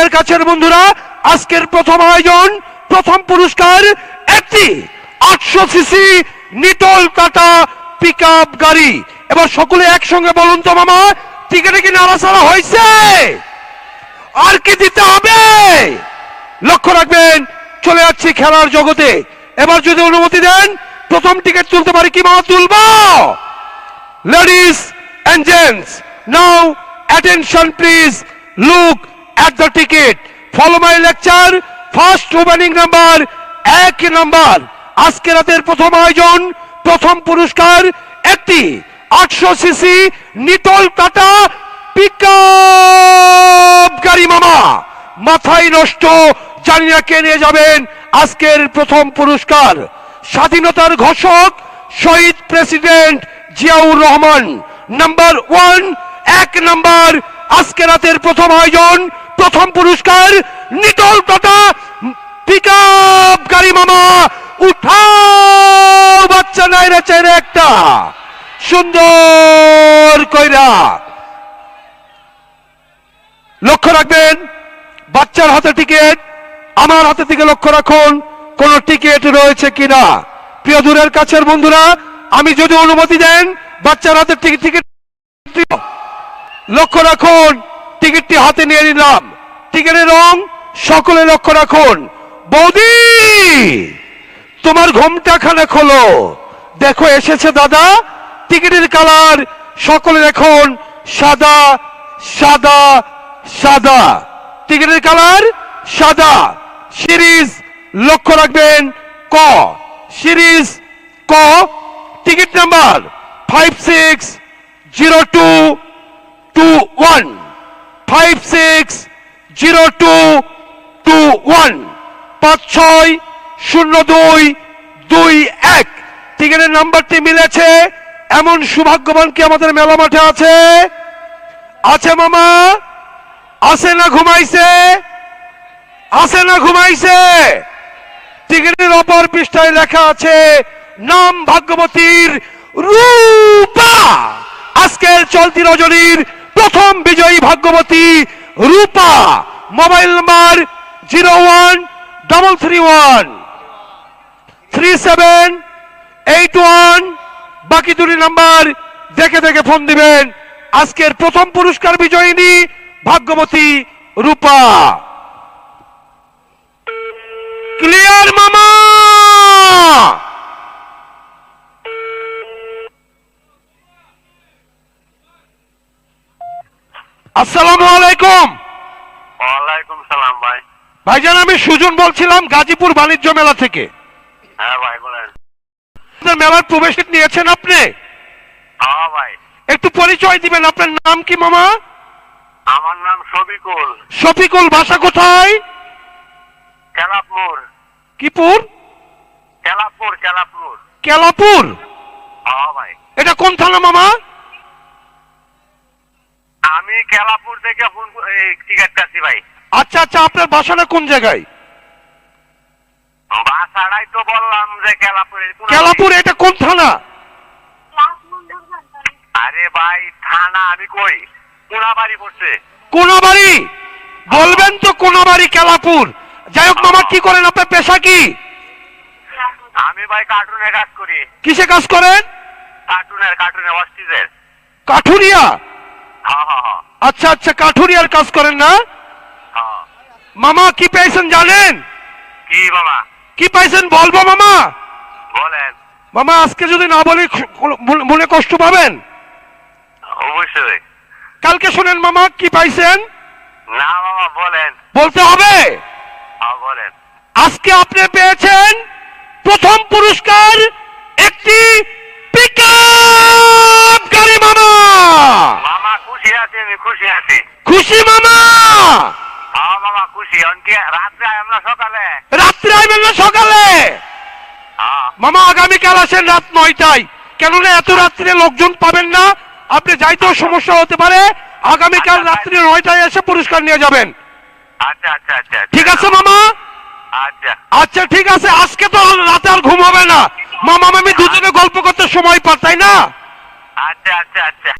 দূরের কাছের বন্ধুরা আজকের প্রথম আয়োজন প্রথম পুরস্কার একটি আটশো সিসি নিটল কাটা পিক গাড়ি। এবার সকলে একসঙ্গে বলুন তো মামা টিকিটে কি নাড়াচাড়া হয়েছে? আর কি দিতে হবে? লক্ষ্য রাখবেন চলে যাচ্ছি খেলার জগতে। এবার যদি অনুমতি দেন প্রথম টিকিট তুলতে পারি কি মামা তুলবো? Ladies and gents, now attention please. Look at the ticket. Follow my lecture. First opening number, এক নাম্বার আজকে রাতের প্রথম আয়োজন, প্রথম পুরস্কার একটি আটশো সিসি নিটল কাটা পিক গাড়ি মামা মাথায় নষ্ট জানি না কে নিয়ে যাবেন আজকের প্রথম পুরস্কার স্বাধীনতার ঘোষক, শহীদ president Ziaur Rahman number one এক নাম্বার আজকে রাতের প্রথম আয়োজন প্রথম পুরস্কার নিটল টাটা পিক গাড়ি মামা উঠাও বাচ্চা নাই রে একটা সুন্দর কইরা লক্ষ্য রাখবেন বাচ্চার হাতে টিকিট আমার হাতে থেকে লক্ষ্য রাখুন কোন টিকিট রয়েছে কিনা প্রিয় দূরের কাছের বন্ধুরা আমি যদি অনুমতি দেন বাচ্চার হাতে টিকিট লক্ষ্য রাখুন টিকিটটি হাতে নিয়ে নিলাম টিকিটের রং সকলে লক্ষ্য রাখুন। বৌদি, তোমার ঘুমটা খানে খোলো। দেখো, এসেছে দাদা। টিকিটের কালার সকলে দেখুন সাদা সাদা সাদা। টিকিটের কালার সাদা। সিরিজ লক্ষ্য রাখবেন ক। সিরিজ ক। Ticket number five six zero two two one. Five six zero two two one. পাঁচ ছয় শূন্য দুই দুই এক। টিকিটের নাম্বারটি মিলেছে। এমন সৌভাগ্যবান কি আমাদের মেলা মাঠে আছে? আছে মামা। আছে না ঘুমাইছে? আছে না ঘুমাইছে? টিকিটের অপর পৃষ্ঠায় লেখা আছে, নাম ভাগ্যবতীর রূপা। আজকের চলতি রজনীর প্রথম বিজয়ী ভাগ্যবতী Rupa. Mobile number zero one double three one three seven eight one. বাকি দুটি নাম্বার দেখে দেখে ফোন দিবেন। আজকের প্রথম পুরস্কার বিজয়িনী ভাগ্যবতী রূপা। ক্লিয়ার মামা! আসসালামু আলাইকুম। ওয়ালাইকুম সালাম ভাই। ভাইজান আমি সুজন বলছিলাম গাজীপুর বাণিজ্য মেলা থেকে। হ্যাঁ ভাই বলেন। আপনার মেলার প্রবেশ নিয়েছেন আপনি? হ্যাঁ ভাই। একটু পরিচয় দিবেন আপনার নাম কি মামা? আমার নাম সবিকুল শফিকুল বাসা কোথায়? কেলাপুর কিপুর কেলাপুর কেলাপুর কেলাপুর হ্যাঁ ভাই। এটা কোন থানা মামা? আমি কেলাপুর থেকে ফোন টিকিট কাটছি ভাই। আচ্ছা আচ্ছা আপনার বাসাটা কোন জায়গায়? বাসাটাই তো বললাম যে কেলাপুরে কেলাপুর এটা কোন থানা? আরে ভাই থানা আমি কই? কোনাবাড়ি পড়ছে কোনাবাড়ি? বলবেন তো কোনাবাড়ি কেলাপুর। যাই হোক মামা কি করেন? আপনার পেশা কি? আমি ভাই কার্টুনে কাজ করি। কিসে কাজ করেন? কার্টুনের কার্টুনে অস্টিজের। কাঠুরিয়া? হ্যাঁ হ্যাঁ হ্যাঁ। আচ্ছা আচ্ছা কাঠুরিয়ার কাজ করেন না? মামা কি পেয়েছেন জানেন? কি মামা? কি পাইছেন বলব মামা? বলেন। মামা আজকে যদি না বলি মনে- কষ্ট পাবেন? অবশ্যই। কালকে শোনেন মামা কি পাইছেন? না মামা বলেন। বলতে হবে? বলেন। আজকে আপনি পেয়েছেন প্রথম পুরস্কার একটি পিকআপ গাড়ি মামা। মামা খুশি আছি আমি খুশি আছি। খুশি মামা! খুশি রাত্রে আমরা সকালে। রাত্রে আইবেন না সকালে? হ্যাঁ। মামা আগামীকাল আসেন রাত নয়টায়। কেননা এত রাত্রে লোকজন পাবেন না। আপনি যাইতেও সমস্যা হতে পারে। আগামীকাল রাত্রি নয়টায় এসে পুরস্কার নিয়ে যাবেন। আচ্ছা আচ্ছা আচ্ছা ঠিক আছে মামা? আচ্ছা। আচ্ছা ঠিক আছে। আজকে তো রাতে আর ঘুম হবে না। মামা মামি দুজনে গল্প করতে সময় পার তাই না? আচ্ছা আচ্ছা আচ্ছা।